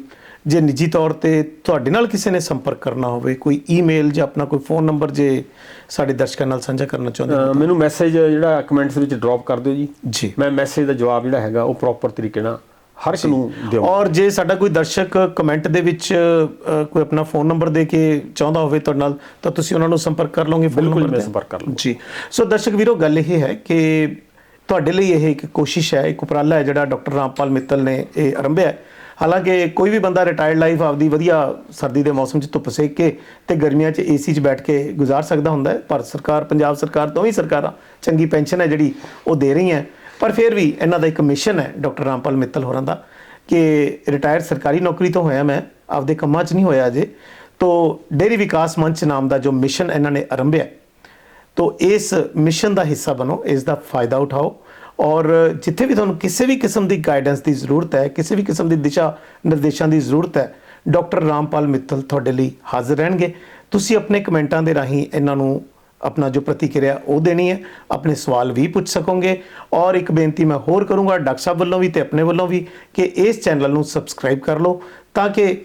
ਜੇ ਨਿੱਜੀ ਤੌਰ ਤੇ ਤੁਹਾਡੇ ਨਾਲ ਕਿਸੇ ਨੇ ਸੰਪਰਕ ਕਰਨਾ ਹੋਵੇ ਕੋਈ ਈਮੇਲ ਜਾਂ ਆਪਣਾ ਕੋਈ ਫੋਨ ਨੰਬਰ ਜੇ ਸਾਡੇ ਦਰਸ਼ਕਾਂ ਨਾਲ ਸਾਂਝਾ ਕਰਨਾ ਚਾਹੁੰਦੇ ਹੋ ਮੈਨੂੰ ਮੈਸੇਜ ਜਿਹੜਾ ਕਮੈਂਟਸ ਵਿੱਚ ਡ੍ਰੌਪ ਕਰ ਦਿਓ ਜੀ। ਜੀ। ਮੈਂ ਮੈਸੇਜ ਦਾ ਜਵਾਬ ਜਿਹੜਾ ਹੈਗਾ ਉਹ ਪ੍ਰੋਪਰ ਤਰੀਕੇ ਨਾਲ ਹਰ ਇੱਕ ਨੂੰ ਦਿਓ। ਔਰ ਜੇ ਸਾਡਾ ਕੋਈ ਦਰਸ਼ਕ ਕਮੈਂਟ ਦੇ ਵਿੱਚ ਕੋਈ ਆਪਣਾ ਫੋਨ ਨੰਬਰ ਦੇ ਕੇ ਚਾਹੁੰਦਾ ਹੋਵੇ ਤੁਹਾਡੇ ਨਾਲ ਤਾਂ ਤੁਸੀਂ ਉਹਨਾਂ ਨੂੰ ਸੰਪਰਕ ਕਰ ਲਓਗੇ number ਮੈਂ ਤੇ? ਸੰਪਰਕ ਕਰ ਲਵਾਂਗਾ ਜੀ। ਸੋ ਦਰਸ਼ਕ ਵੀਰੋ ਗੱਲ ਇਹ ਹੈ ਕਿ ਤੁਹਾਡੇ ਲਈ ਇਹ ਇੱਕ ਕੋਸ਼ਿਸ਼ ਹੈ ਇੱਕ ਉਪਰਾਲਾ ਹੈ ਜਿਹੜਾ ਡਾਕਟਰ ਰਾਮਪਾਲ ਮਿੱਤਲ ਨੇ ਇਹ ਆਰੰਭਿਆ ਹਾਲਾਂਕਿ ਕੋਈ ਵੀ ਬੰਦਾ ਰਿਟਾਇਰਡ ਲਾਈਫ ਆਪਦੀ ਵਧੀਆ ਸਰਦੀ ਦੇ ਮੌਸਮ 'ਚ ਧੁੱਪ ਸੇਕ ਕੇ ਤੇ ਗਰਮੀਆਂ 'ਚ ਏਸੀ 'ਚ ਬੈਠ ਕੇ ਗੁਜ਼ਾਰ ਸਕਦਾ ਹੁੰਦਾ ਹੈ ਪਰ ਸਰਕਾਰ ਪੰਜਾਬ ਸਰਕਾਰ ਦੋਵੇਂ ਸਰਕਾਰਾਂ ਚੰਗੀ ਪੈਨਸ਼ਨ ਹੈ ਜਿਹੜੀ ਉਹ ਦੇ ਰਹੀਆਂ ਪਰ ਫਿਰ ਵੀ ਇਹਨਾਂ ਦਾ ਇੱਕ ਮਿਸ਼ਨ ਹੈ ਡਾਕਟਰ ਰਾਮਪਾਲ ਮਿੱਤਲ ਹੋਰਾਂ ਦਾ ਕਿ ਰਿਟਾਇਰ ਸਰਕਾਰੀ ਨੌਕਰੀ ਤੋਂ ਹੋਇਆ ਮੈਂ ਆਪਦੇ ਕੰਮਾਂ 'ਚ ਨਹੀਂ ਹੋਇਆ ਅਜੇ ਤੋਂ ਡੇਰੀ ਵਿਕਾਸ ਮੰਚ ਨਾਮ ਦਾ ਜੋ ਮਿਸ਼ਨ ਇਹਨਾਂ ਨੇ ਆਰੰਭਿਆ ਹੈ, ਤੋ ਇਸ ਮਿਸ਼ਨ ਦਾ ਹਿੱਸਾ ਬਣੋ ਇਸ ਦਾ ਫਾਇਦਾ ਉਠਾਓ ਔਰ ਜਿੱਥੇ ਵੀ ਤੁਹਾਨੂੰ ਕਿਸੇ ਵੀ ਕਿਸਮ ਦੀ ਗਾਈਡੈਂਸ ਦੀ ਜ਼ਰੂਰਤ ਹੈ ਕਿਸੇ ਵੀ ਕਿਸਮ ਦੀ ਦਿਸ਼ਾ ਨਿਰਦੇਸ਼ਾਂ ਦੀ ਜ਼ਰੂਰਤ ਹੈ ਡਾਕਟਰ ਰਾਮਪਾਲ ਮਿੱਤਲ ਤੁਹਾਡੇ ਲਈ ਹਾਜ਼ਰ ਰਹਿਣਗੇ। ਤੁਸੀਂ ਆਪਣੇ ਕਮੈਂਟਾਂ ਦੇ ਰਾਹੀਂ ਇਹਨਾਂ ਨੂੰ ਆਪਣਾ ਜੋ ਪ੍ਰਤੀਕਿਰਿਆ ਉਹ ਦੇਣੀ ਹੈ, ਆਪਣੇ ਸਵਾਲ ਵੀ ਪੁੱਛ ਸਕੋਗੇ। ਔਰ ਇੱਕ ਬੇਨਤੀ ਮੈਂ ਹੋਰ ਕਰੂੰਗਾ ਡਾਕਟਰ ਸਾਹਿਬ ਵੱਲੋਂ ਵੀ ਤੇ ਆਪਣੇ ਵੱਲੋਂ ਵੀ ਕਿ ਇਸ ਚੈਨਲ ਨੂੰ ਸਬਸਕ੍ਰਾਈਬ ਕਰ ਲਓ ਤਾਂ ਕਿ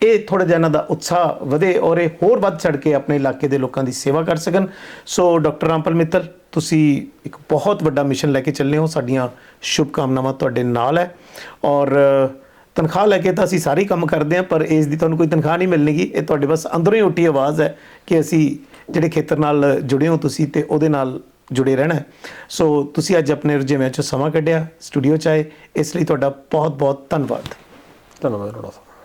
ਇਹ ਥੋੜਾ ਜਿਹਾ ਇਹਨਾਂ ਦਾ ਉਤਸ਼ਾਹ ਵਧੇ ਔਰ ਇਹ ਹੋਰ ਵੱਧ ਚੜ ਕੇ ਆਪਣੇ ਇਲਾਕੇ ਦੇ ਲੋਕਾਂ ਦੀ ਸੇਵਾ ਕਰ ਸਕਣ। ਸੋ ਡਾਕਟਰ ਰਾਮਪਾਲ ਮਿੱਤਲ, ਤੁਸੀਂ ਇੱਕ ਬਹੁਤ ਵੱਡਾ ਮਿਸ਼ਨ ਲੈ ਕੇ ਚੱਲੇ ਹੋ। ਸਾਡੀਆਂ ਸ਼ੁਭ ਕਾਮਨਾਵਾਂ ਤੁਹਾਡੇ ਨਾਲ ਹੈ। ਔਰ ਤਨਖਾਹ ਲੈ ਕੇ ਤਾਂ ਅਸੀਂ ਸਾਰੇ ਕੰਮ ਕਰਦੇ ਹਾਂ, ਪਰ ਇਸ ਦੀ ਤੁਹਾਨੂੰ ਕੋਈ ਤਨਖਾਹ ਨਹੀਂ ਮਿਲਣੀਗੀ। ਇਹ ਤੁਹਾਡੇ ਬਸ ਅੰਦਰੋਂ ਹੀ ਉੱਠੀ ਆਵਾਜ਼ ਹੈ ਕਿ ਅਸੀਂ ਜਿਹੜੇ ਖੇਤਰ ਨਾਲ ਜੁੜੇ ਹੋ ਤੁਸੀਂ ਤੇ ਉਹਦੇ ਨਾਲ ਜੁੜੇ ਰਹਿਣਾ ਸੋ ਤੁਸੀਂ ਅੱਜ ਆਪਣੇ ਰੁਝੇਵਿਆਂ ਚੋਂ ਸਮਾਂ ਕੱਢਿਆ, ਸਟੂਡੀਓ ਚ ਆਏ, ਇਸ ਲਈ ਤੁਹਾਡਾ ਬਹੁਤ ਬਹੁਤ ਧੰਨਵਾਦ ਧੰਨਵਾਦ ਰੋੜਾ